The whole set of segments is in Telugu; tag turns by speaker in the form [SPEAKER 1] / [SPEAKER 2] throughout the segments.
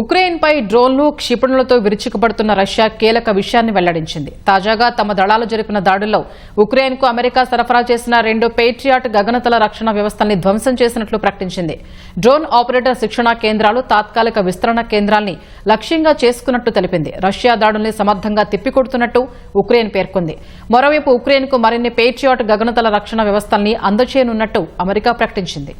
[SPEAKER 1] ఉక్రెయిన్పై డ్రోన్లు క్షిపణులతో విరుచుకుపడుతున్న రష్యా కీలక విషయాన్ని వెల్లడించింది. తాజాగా తమ దళాలు జరిపిన దాడుల్లో ఉక్రెయిన్కు అమెరికా సరఫరా చేసిన రెండు పేట్రియాట్ గగనతల రక్షణ వ్యవస్థల్ని ధ్వంసం చేసినట్లు ప్రకటించింది. డ్రోన్ ఆపరేటర్ శిక్షణా కేంద్రాలు తాత్కాలిక విస్తరణ కేంద్రాల్ని లక్ష్యంగా చేసుకున్నట్టు తెలిపింది. రష్యా దాడుల్ని సమర్థంగా తిప్పికొడుతున్నట్టు ఉక్రెయిన్ పేర్కొంది. మరోవైపు ఉక్రెయిన్కు మరిన్ని పేట్రియాట్ గగనతల రక్షణ వ్యవస్థల్ని అందచేయనున్నట్టు అమెరికా ప్రకటించింది.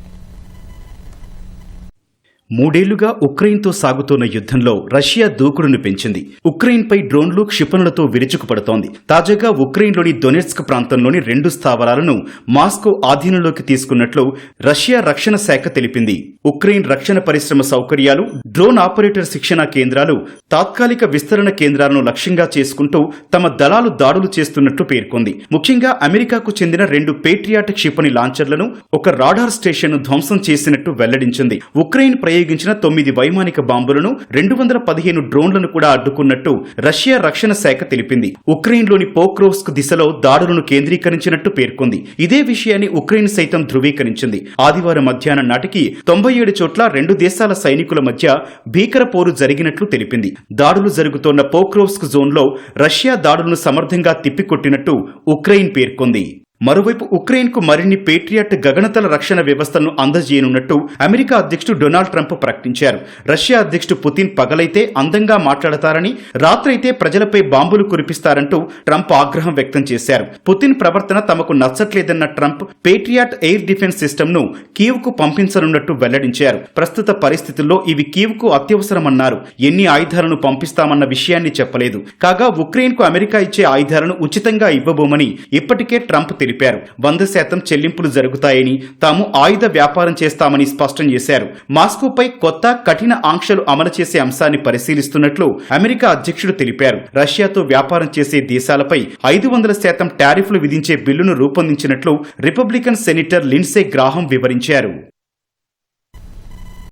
[SPEAKER 2] మూడేళ్ళుగా ఉక్రెయిన్తో సాగుతున్న యుద్ధంలో రష్యా దూకుడును పెంచింది. ఉక్రెయిన్పై డ్రోన్లు క్షిపణులతో విరుచుకుపడుతోంది. తాజాగా ఉక్రెయిన్లోని దొనెట్స్క్ ప్రాంతంలోని రెండు స్థావరాలను మాస్కో ఆధీనంలోకి తీసుకున్నట్లు రష్యా రక్షణ శాఖ తెలిపింది. ఉక్రెయిన్ రక్షణ పరిశ్రమ సౌకర్యాలు డ్రోన్ ఆపరేటర్ శిక్షణా కేంద్రాలు తాత్కాలిక విస్తరణ కేంద్రాలను లక్ష్యంగా చేసుకుంటూ తమ దళాలు దాడులు చేస్తున్నట్టు పేర్కొంది. ముఖ్యంగా అమెరికాకు చెందిన రెండు పేట్రియాట్ క్షిపణి లాంచర్లను ఒక రాడార్ స్టేషన్ను ధ్వంసం చేసినట్టు వెల్లడించింది. ఉక్రెయిన్ ప్రయోగించిన తొమ్మిది వైమానిక బాంబులను రెండు వందల పదిహేను డ్రోన్లను కూడా అడ్డుకున్నట్టు రష్యా రక్షణ శాఖ తెలిపింది. ఉక్రెయిన్లోని పోక్రోవ్స్క్ దిశలో దాడులను కేంద్రీకరించినట్టు పేర్కొంది. ఇదే విషయాన్ని ఉక్రెయిన్ సైతం ధృవీకరించింది. ఆదివారం మధ్యాహ్నం నాటికి తొంభై ఏడు చోట్ల రెండు దేశాల సైనికుల మధ్య భీకర పోరు జరిగినట్లు తెలిపింది. దాడులు జరుగుతోన్న పోక్రోవ్స్క్ జోన్లో రష్యా దాడులను సమర్థంగా తిప్పికొట్టినట్టు ఉక్రెయిన్ పేర్కొంది. మరోవైపు ఉక్రెయిన్కు మరిన్ని పేట్రియట్ గగనతల రక్షణ వ్యవస్థను అందజేయనున్నట్టు అమెరికా అధ్యక్షుడు డొనాల్డ్ ట్రంప్ ప్రకటించారు. రష్యా అధ్యక్షుడు పుతిన్ పగలైతే అందంగా మాట్లాడతారని రాత్రైతే ప్రజలపై బాంబులు కురిపిస్తారంటూ ట్రంప్ ఆగ్రహం వ్యక్తం చేశారు. పుతిన్ ప్రవర్తన తమకు నచ్చట్లేదన్న ట్రంప్ పేట్రియాట్ ఎయిర్ డిఫెన్స్ సిస్టమ్ను కీవ్కు పంపించనున్నట్టు వెల్లడించారు. ప్రస్తుత పరిస్థితుల్లో ఇవి కీవ్కు అత్యవసరమన్నారు. ఎన్ని ఆయుధాలను పంపిస్తామన్న విషయాన్ని చెప్పలేదు. కాగా ఉక్రెయిన్కు అమెరికా ఇచ్చే ఆయుధాలను ఉచితంగా ఇవ్వబోమని ఇప్పటికే ట్రంప్ తెలిపారు. వంద శాతం చెల్లింపులు జరుగుతాయని తాము ఆయుధ వ్యాపారం చేస్తామని స్పష్టం చేశారు. మాస్కోపై కొత్త కఠిన ఆంక్షలు అమలు చేసే అంశాన్ని పరిశీలిస్తున్నట్లు అమెరికా అధ్యక్షుడు తెలిపారు. రష్యాతో వ్యాపారం చేసే దేశాలపై ఐదు వందల శాతం టారిఫ్లు విధించే బిల్లును రూపొందించినట్లు రిపబ్లికన్ సెనేటర్ లిన్సే గ్రాహం వివరించారు.